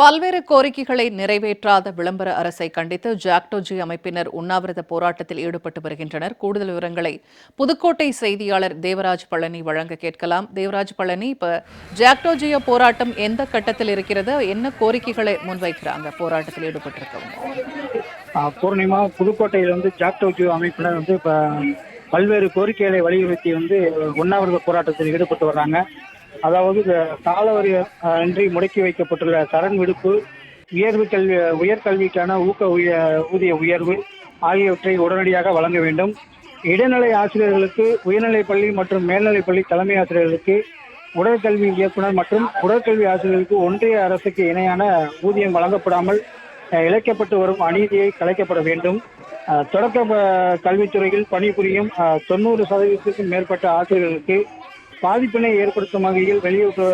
பல்வேறு கோரிக்கைகளை நிறைவேற்றாத விளம்பர அரசை கண்டித்து ஜாக்டோஜி அமைப்பினர் உண்ணாவிரத போராட்டத்தில் ஈடுபட்டு வருகின்றனர். கூடுதல் விவரங்களை புதுக்கோட்டை செய்தியாளர் தேவராஜ் பழனி வழங்க கேட்கலாம். தேவராஜ் பழனி இப்ப ஜாக்டோஜிய போராட்டம் எந்த கட்டத்தில் இருக்கிறது? என்ன கோரிக்கைகளை முன்வைக்கிறாங்க? போராட்டத்தில் ஈடுபட்டிருக்கவங்க. பூர்ணிமா புதுக்கோட்டையில் வந்து ஜாக்டோஜியோ அமைப்பினர் வந்து பல்வேறு கோரிக்கைகளை வலியுறுத்தி வந்து உண்ணாவிரத போராட்டத்தில் ஈடுபட்டு வர்றாங்க. அதாவது இந்த காலவரி அன்றி முடக்கி வைக்கப்பட்டுள்ள தரன் விடுப்பு உயர்வு கல்வி உயர்கல்விக்கான ஊக்க உய ஊதிய உயர்வு ஆகியவற்றை உடனடியாக வழங்க வேண்டும். இடைநிலை ஆசிரியர்களுக்கு உயர்நிலைப் பள்ளி மற்றும் மேல்நிலைப் பள்ளி தலைமை ஆசிரியர்களுக்கு உடற்கல்வி இயக்குனர் மற்றும் உடற்கல்வி ஆசிரியர்களுக்கு ஒன்றிய அரசுக்கு இணையான ஊதியம் வழங்கப்படாமல் இழைக்கப்பட்டு வரும் அநீதியை கலைக்கப்பட வேண்டும். தொடக்க கல்வித்துறையில் பணிபுரியும் தொண்ணூறு சதவீதத்திற்கும் மேற்பட்ட ஆசிரியர்களுக்கு பாதிப்பினை ஏற்படுத்தும் வகையில் வெளியிட்டு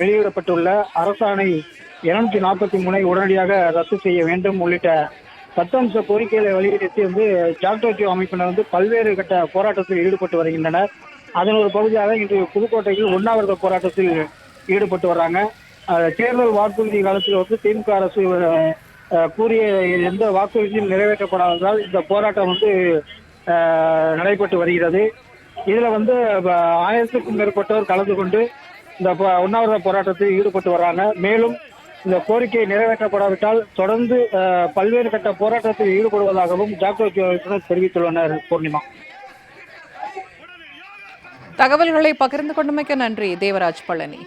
வெளியிடப்பட்டுள்ள அரசாணை இருநூத்தி நாற்பத்தி மூணை உடனடியாக ரத்து செய்ய வேண்டும் உள்ளிட்ட சட்டம்ச கோரிக்கைகளை வலியுறுத்தி வந்து ஜாக்டோக்கியோ அமைப்பினர் வந்து பல்வேறு கட்ட போராட்டத்தில் ஈடுபட்டு வருகின்றனர். அதன் ஒரு பகுதியாக இன்று புதுக்கோட்டையில் உண்ணாவிரத போராட்டத்தில் ஈடுபட்டு வர்றாங்க. தேர்தல் வாக்குறுதி காலத்தில் வந்து திமுக அரசு கூறிய எந்த வாக்குறுதியும் நிறைவேற்றப்படாததால் இந்த போராட்டம் வந்து நடைபெற்று வருகிறது. இதுல வந்து ஆயிரத்துக்கும் மேற்பட்டோர் கலந்து கொண்டு இந்த உண்ணாவிரத போராட்டத்தில் ஈடுபட்டு வர்றாங்க மேலும் இந்த கோரிக்கை நிறைவேற்றப்படாவிட்டால் தொடர்ந்து அஹ், பல்வேறு கட்ட போராட்டத்தில் ஈடுபடுவதாகவும் அமைப்பினர் தெரிவித்துள்ளனர் பூர்ணிமா தகவல்களை பகிர்ந்து கொண்டமைக்கு நன்றி தேவராஜ் பழனி